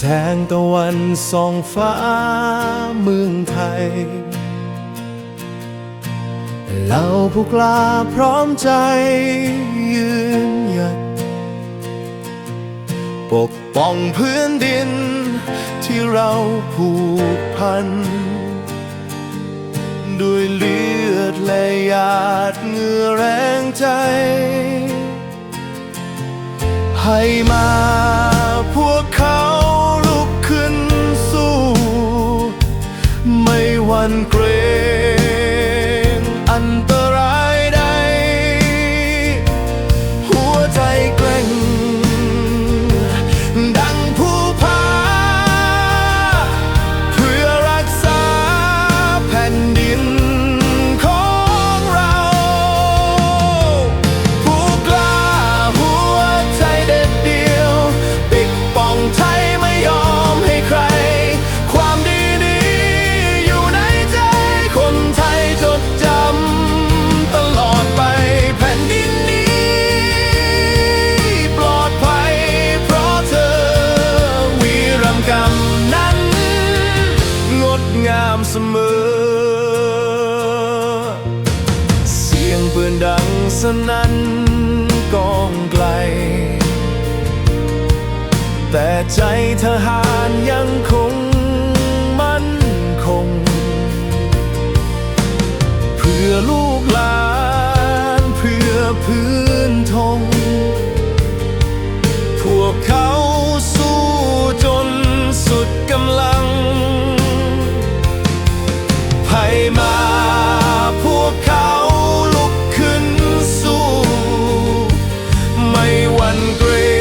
แสงตะวันส่องฟ้าเมืองไทย เราผู้กล้าพร้อมใจยืนหยัด ปกป้องพื้นดินที่เราผูกพัน ด้วยเลือดและหยาดเหงื่อแรงใจ ให้มา thân quên ăn นั้นกองไกล แต่ใจทหารยังคงมั่นคง เพื่อลูกหลานเพื่อพื้น 团队。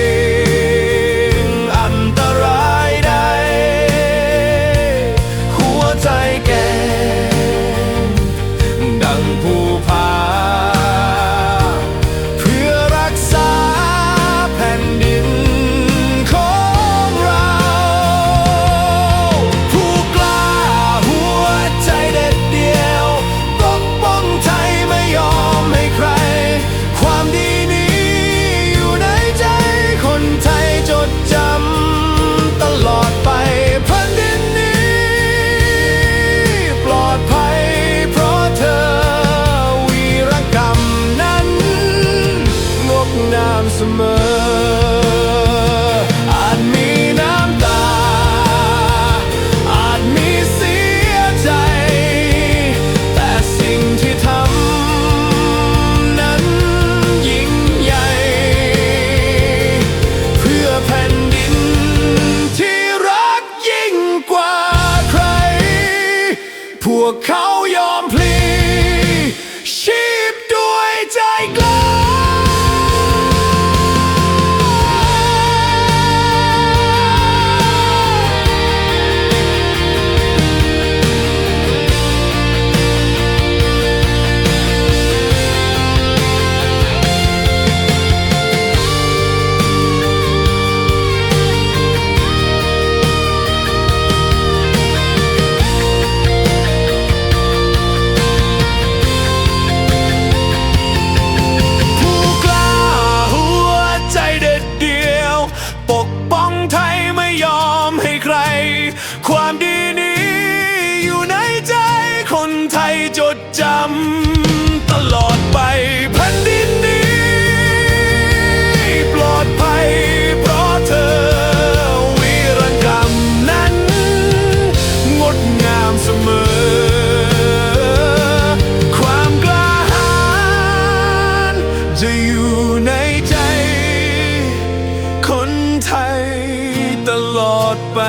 ตลอดไป